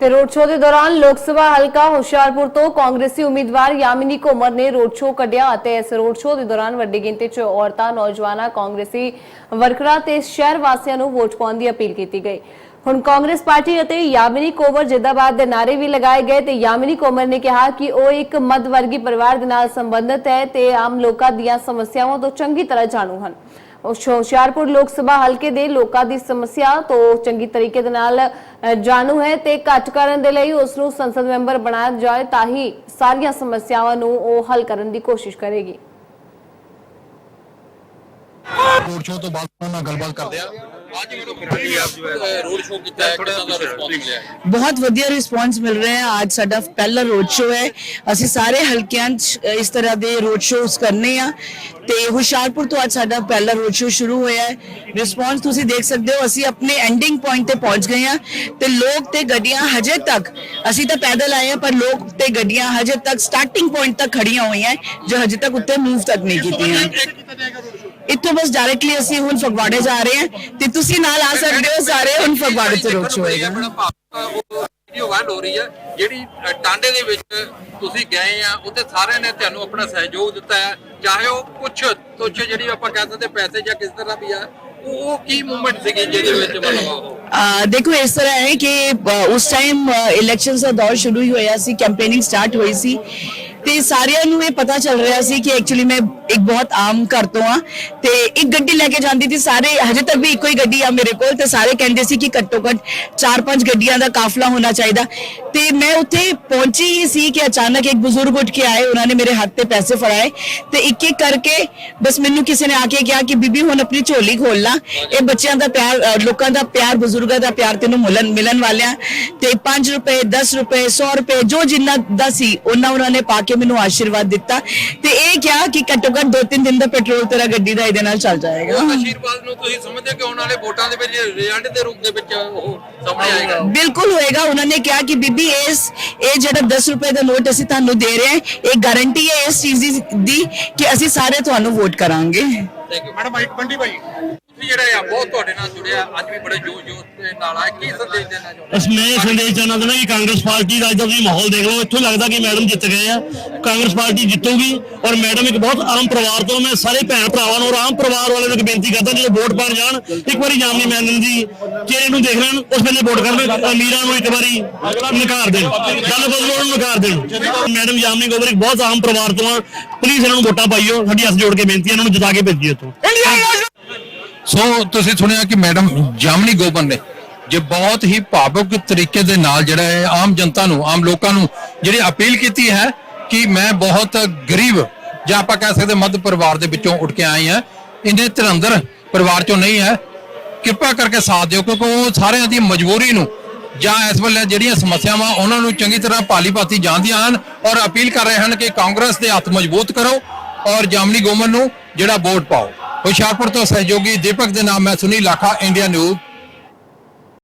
ਤੇ road show ਦੇ ਦੌਰਾਨ ਲੋਕ ਸਭਾ ਹਲਕਾ ਹੁਸ਼ਿਆਰਪੁਰ ਤੋਂ ਕਾਂਗਰਸੀ ਉਮੀਦਵਾਰ ਯਾਮਿਨੀ ਕੋਮਰ ਨੇ ਰੋਡ ਸ਼ੋਅ ਕੱਢਿਆ ਅਤੇ ਇਸ ਰੋਡ ਸ਼ੋਅ ਦੇ ਦੌਰਾਨ ਵੱਡੀ ਗਿਣਤੀ 'ਚ ਔਰਤਾਂ, ਨੌਜਵਾਨਾਂ, ਕਾਂਗਰਸੀ ਵਰਕਰਾਂ ਤੇ ਸ਼ਹਿਰ ਵਾਸੀਆਂ ਨੂੰ ਵੋਟ ਪਾਉਣ ਦੀ ਅਪੀਲ ਕੀਤੀ ਗਈ। ਹੁਣ ਕਾਂਗਰਸ ਪਾਰਟੀ ਅਤੇ ਯਾਮਿਨੀ ਕੋਮਰ ਜਿੰਦਾਬਾਦ ਦੇ ਨਾਰੇ ਵੀ ਲਗਾਏ ਗਏ ਤੇ ਯਾਮਿਨੀ ਕੋਮਰ ਨੇ ਕਿਹਾ ਕਿ ਉਹ ਇੱਕ ਮੱਧ ਵਰਗੀ ਪਰਿਵਾਰ ਦੇ ਨਾਲ ਸੰਬੰਧਿਤ ਹੈ ਤੇ ਆਮ ਲੋਕਾਂ ਦੀਆਂ ਸਮੱਸਿਆਵਾਂ ਤੋਂ ਚੰਗੀ ਤਰ੍ਹਾਂ ਜਾਣੂ ਹਨ। ਹੁਸ਼ਿਆਰਪੁਰ ਲੋਕ ਸਭਾ ਹਲਕੇ ਦੇ ਲੋਕਾਂ ਦੀ ਸਮੱਸਿਆ ਤੋਂ ਚੰਗੀ ਤਰੀਕੇ ਦੇ ਨਾਲ ਜਾਣੂ ਹੈ ਤੇ ਘੱਟ ਕਰਨ ਦੇ ਲਈ ਉਸ ਨੂੰ ਸੰਸਦ ਮੈਂਬਰ ਬਣਾਇਆ ਜਾਏ ਤਾਂ ਹੀ ਸਾਰੀਆਂ ਸਮੱਸਿਆਵਾਂ ਨੂੰ ਉਹ ਹੱਲ ਕਰਨ ਦੀ ਕੋਸ਼ਿਸ਼ ਕਰੇਗੀ। ਰੋਡ ਤੋਂ ਬਾਅਦ ਨਾਲ ਗੱਲਬਾਤ ਕਰਦੇ ਆ। ਅੱਜ ਮੈਨੂੰ ਕਿਹੜੀ ਰੋਡ ਸ਼ੋਅ ਕੀਤਾ ਹੈ ਕਿਹੜਾ ਦਾ ਰਿਸਪੌਂਸ ਮਿਲਿਆ ਹੈ ਬਹੁਤ ਵਧੀਆ ਰਿਸਪੌਂਸ ਮਿਲ ਰਿਹਾ ਹੈ। ਅੱਜ ਸਾਡਾ ਪਹਿਲਾ ਰੋਡ ਸ਼ੋਅ ਹੈ। ਅਸੀਂ ਸਾਰੇ ਹਲਕਿਆਂ 'ਚ ਇਸ ਤਰ੍ਹਾਂ ਦੇ ਰੋਡ ਸ਼ੋਅਸ ਕਰਨੇ ਆ। ਤੇ ਹੁਸ਼ਿਆਰਪੁਰ ਤੋਂ ਅੱਜ ਸਾਡਾ ਪਹਿਲਾ ਰੋਡ ਸ਼ੋਅ ਸ਼ੁਰੂ ਹੋਇਆ ਹੈ। ਰਿਸਪੌਂਸ ਤੁਸੀਂ ਦੇਖ ਸਕਦੇ ਹੋ ਅਸੀਂ ਆਪਣੇ ਐਂਡਿੰਗ ਪੁਆਇੰਟ ਤੇ ਪਹੁੰਚ ਗਏ ਆ ਤੇ ਲੋਕ ਤੇ ਗੱਡੀਆਂ ਹਜੇ ਤੱਕ ਅਸੀਂ ਤਾਂ ਪੈਦਲ ਆਏ ਆ ਪਰ ਲੋਕ ਤੇ ਗੱਡੀਆਂ ਹਜੇ ਤੱਕ ਸਟਾਰਟਿੰਗ ਪੁਆਇੰਟ ਤੱਕ ਖੜੀਆਂ ਹੋਈਆਂ ਜੋ ਹਜੇ ਤੱਕ ਉੱਤੇ ਮੂਵ ਤੱਕ ਨਹੀਂ ਕੀਤੀਆਂ। ਇੱਥੋਂ ਬਸ ਡਾਇਰੈਕਟਲੀ ਅਸੀਂ ਹੁਣ ਫਗਵਾੜੇ ਜਾ ਰਹੇ ਹਾਂ ਤੇ ਤੁਸੀਂ ਨਾਲ ਆ ਸਕਦੇ ਹੋ ਸਾਰੇ ਹੁਣ ਫਗਵਾੜੇ ਤੋਂ ਸ਼ੋਅ ਹੋਏਗਾ ਵੀਡੀਓ ਵਾਇਰਲ ਹੋ ਰਹੀ ਹੈ। ਜਿਹੜੀ ਟਾਂਡੇ ਦੇ ਵਿੱਚ ਤੁਸੀਂ ਗਏ ਆ ਉੱਥੇ ਸਾਰਿਆਂ ਨੇ ਤੁਹਾਨੂੰ ਆਪਣਾ ਸਹਿਯੋਗ ਦਿੱਤਾ ਹੈ। ਚਾਹੇ ਉਹ ਕੁਛ ਤੁੱਛ ਜਿਹੜੀ ਆਪਾਂ ਕਹਿ ਸਕਦੇ ਪੈਸੇ ਜਾਂ ਕਿਸ ਤਰ੍ਹਾਂ ਵੀ ਆ ਉਹ ਕੀ ਮੂਵਮੈਂਟ ਸੀਗੀ ਜਿਹਦੇ ਵਿੱਚ ਮਤਲਬ ਦੇਖੋ ਇਸ ਤਰ੍ਹਾਂ ਹੈ ਕਿ ਉਸ ਟਾਈਮ ਇਲੈਕਸ਼ਨਸ ਦਾ ਦੌਰ ਸ਼ੁਰੂ ਹੀ ਹੋਇਆ ਸੀ ਕੈਂਪੇਨਿੰਗ ਸਟਾਰਟ ਹੋਈ ਸੀ। ਤੇ ਸਾਰਿਆਂ ਨੂੰ ਇਹ ਪਤਾ ਚੱਲ ਰਿਹਾ ਸੀ ਕਿ ਐਕਚੁਅਲੀ ਮੈਂ ਇੱਕ ਬਹੁਤ ਆਮ ਘਰ ਤੋਂ ਆ ਤੇ ਇੱਕ ਗੱਡੀ ਲੈ ਕੇ ਜਾਂਦੀ ਸੀ ਸਾਰੇ, ਹਜੇ ਤੱਕ ਵੀ ਇੱਕੋ ਹੀ ਗੱਡੀ ਆ ਮੇਰੇ ਕੋਲ ਤੇ ਸਾਰੇ ਕਹਿੰਦੇ ਸੀ ਕਿ ਘੱਟੋ ਘੱਟ 4-5 ਗੱਡੀਆਂ ਦਾ ਕਾਫਲਾ ਹੋਣਾ ਚਾਹੀਦਾ। ਤੇ ਮੈਂ ਉੱਥੇ ਪਹੁੰਚੀ ਹੀ ਸੀ ਕਿ ਅਚਾਨਕ ਇੱਕ ਬਜ਼ੁਰਗ ਉੱਠ ਕੇ ਆਏ, ਉਹਨਾਂ ਨੇ ਮੇਰੇ ਹੱਥ ਤੇ ਪੈਸੇ ਫੜਾਏ ਤੇ ਇੱਕ ਇੱਕ ਕਰਕੇ ਬਸ ਮੈਨੂੰ ਕਿਸੇ ਨੇ ਆ ਕੇ ਕਿਹਾ ਕਿ ਬੀਬੀ ਹੁਣ ਆਪਣੀ ਝੋਲੀ ਖੋਲ ਲਾ। ਇਹ ਬੱਚਿਆਂ ਦਾ ਪਿਆਰ ਲੋਕਾਂ ਦਾ ਪਿਆਰ, ਬਜ਼ੁਰਗਾਂ ਦਾ ਪਿਆਰ ਤੈਨੂੰ ਮਿਲਣ ਮਿਲਣ ਵਾਲਿਆਂ ਤੇ 5 ਰੁਪਏ 10 ਰੁਪਏ 100 ਰੁਪਏ, ਜੋ ਜਿੰਨਾ ਦਾ ਸੀ, ਉਹਨਾਂ ਉਹਨਾਂ ਨੇ ਪਾ ਕੇ ਮੈਨੂੰ ਆਸ਼ੀਰਵਾਦ ਦਿੱਤਾ ਤੇ ਇਹ ਕਿਹਾ ਕਿ ਘੱਟੋ ਘੱਟ 2-3 ਦਿਨ ਦਾ ਪੈਟਰੋਲ ਤੇਰਾ ਗੱਡੀ ਦਾ ਇਹਦੇ ਨਾਲ ਚੱਲ ਜਾਏਗਾ। ਆਸ਼ੀਰਵਾਦ ਨੂੰ ਤੁਸੀਂ ਸਮਝਦੇ ਕਿ ਆਉਣ ਵਾਲੇ ਵੋਟਾਂ ਦੇ ਵਿੱਚ ਰਿਜ਼ਲਟ ਦੇ ਰੂਪ ਦੇ ਵਿੱਚ ਉਹ ਸਾਹਮਣੇ ਆਏਗਾ। ਬਿਲਕੁਲ ਹੋਏਗਾ। ਉਹਨਾਂ ਨੇ ਕਿਹਾ ਕਿ ਬੀਬੀ ਇਸ ਇਹ ਜਿਹੜਾ 10 ਰੁਪਏ ਦਾ ਨੋਟ ਅਸੀਂ ਤੁਹਾਨੂੰ ਦੇ ਰਹੇ ਹਾਂ ਇਹ ਗਾਰੰਟੀ ਹੈ ਇਸ ਚੀਜ਼ ਦੀ- ਦੀ ਕਿ ਅਸੀਂ ਸਾਰੇ ਤੁਹਾਨੂੰ ਵੋਟ ਕਰਾਂਗੇ। ਥੈਂਕ ਯੂ ਮੈਡਮ ਮਾਈਕ ਬੰਡੀ ਭਾਈ। ਤੁਸੀਂ ਜਿਹੜੇ ਆ, ਬਹੁਤ ਤੁਹਾਡੇ ਨਾਲ ਜੁੜਿਆ ਅੱਜ ਵੀ ਬੜੇ ਜੋਸ਼ ਜੋਸ਼ ਦੇ ਨਾਲ ਆ ਕੀ ਸੰਦੇਸ਼ ਦੇਣਾ ਚਾਹੁੰਦੇ ਬਸ ਮੈਂ ਇਹ ਸੰਦੇਸ਼ ਚਾਹੁੰਦਾ ਕਿ ਕਾਂਗਰਸ ਪਾਰਟੀ ਦਾ ਅੱਜ ਦਾ ਤੁਸੀਂ ਮਾਹੌਲ ਦੇਖ ਲਓ। ਇੱਥੋਂ ਲੱਗਦਾ ਕਿ ਮੈਡਮ ਜਿੱਤ ਗਏ ਆ। ਕਾਂਗਰਸ ਪਾਰਟੀ ਜਿੱਤੂਗੀ ਔਰ ਮੈਡਮ ਇੱਕ ਬਹੁਤ ਆਮ ਪਰਿਵਾਰ ਤੋਂ ਮੈਂ ਸਾਰੇ ਭੈਣ ਭਰਾਵਾਂ ਨੂੰ ਆਮ ਪਰਿਵਾਰ ਵਾਲਿਆਂ ਨੂੰ ਬੇਨਤੀ ਕਰਦਾ, ਜਦੋਂ ਵੋਟ ਪਾਣ ਜਾਣ, ਇੱਕ ਵਾਰੀ ਜਾਮਨੀ ਮੈਨਨ ਜੀ, ਚਿਹਰੇ ਨੂੰ ਦੇਖ ਲੈਣ, ਉਸ ਵੇਲੇ ਵੋਟ ਕਰਨ ਅਮੀਰਾਂ ਨੂੰ ਇੱਕ ਵਾਰੀ ਨਕਾਰ ਦੇਣ ਗੱਲ ਬਦਲੋ ਨੂੰ ਨਕਾਰ ਦੇਣ। ਮੈਡਮ ਜਾਮਨੀ ਗੋਬਰ ਇੱਕ ਬਹੁਤ ਆਮ ਪਰਿਵਾਰ ਤੋਂ ਆ। ਪਲੀਜ਼ ਇਹਨਾਂ ਨੂੰ ਵੋਟਾਂ ਪਾਈਓ, ਸਾਡੀ ਹੱਥ ਜੋੜ ਕੇ ਬੇਨਤੀ ਹੈ ਇਹਨਾਂ ਨੂੰ ਜਿਤਾ ਕੇ ਭੇਜੀਏ ਇੱਥੋਂ। ਸੋ ਤੁਸੀਂ ਸੁਣਿਆ ਕਿ ਮੈਡਮ ਜਾਮਨੀ ਗੋਬਨ ਨੇ ਜੇ ਬਹੁਤ ਹੀ ਭਾਵੁਕ ਤਰੀਕੇ ਦੇ ਨਾਲ ਜਿਹੜਾ ਹੈ ਆਮ ਜਨਤਾ ਨੂੰ, ਆਮ ਲੋਕਾਂ ਨੂੰ ਜਿਹੜੀ ਅਪੀਲ ਕੀਤੀ ਹੈ ਕਿ ਮੈਂ ਬਹੁਤ ਗਰੀਬ ਜਾਂ ਆਪਾਂ ਕਹਿ ਸਕਦੇ ਮੱਧ ਪਰਿਵਾਰ ਦੇ ਵਿੱਚੋਂ ਉੱਠ ਕੇ ਆਈ ਹਾਂ, ਇਹਨੇ ਧਰੰਦਰ ਪਰਿਵਾਰ ਚੋਂ ਨਹੀਂ ਹੈ, ਕਿਰਪਾ ਕਰਕੇ ਸਾਥ ਦਿਓ ਕਿਉਂਕਿ ਉਹ ਸਾਰਿਆਂ ਦੀ ਮਜਬੂਰੀ ਨੂੰ ਜਾਂ ਇਸ ਵੇਲੇ ਜਿਹੜੀਆਂ ਸਮੱਸਿਆਵਾਂ ਉਹਨਾਂ ਨੂੰ ਚੰਗੀ ਤਰ੍ਹਾਂ ਪਾਲੀ ਭਾਤੀ ਜਾਣਦੀਆਂ ਹਨ ਔਰ ਅਪੀਲ ਕਰ ਰਹੇ ਹਨ ਕਿ ਕਾਂਗਰਸ ਦੇ ਹੱਥ ਮਜ਼ਬੂਤ ਕਰੋ ਔਰ ਜਾਮਨੀ ਗੋਮਨ ਨੂੰ ਜਿਹੜਾ ਵੋਟ ਪਾਓ। ਹੁਸ਼ਿਆਰਪੁਰ ਤੋਂ ਸਹਿਯੋਗੀ ਦੀਪਕ ਦੇ ਨਾਮ ਮੈਂ ਸੁਨੀਲ ਲਾਖਾ ਇੰਡੀਆ ਨਿਊਜ਼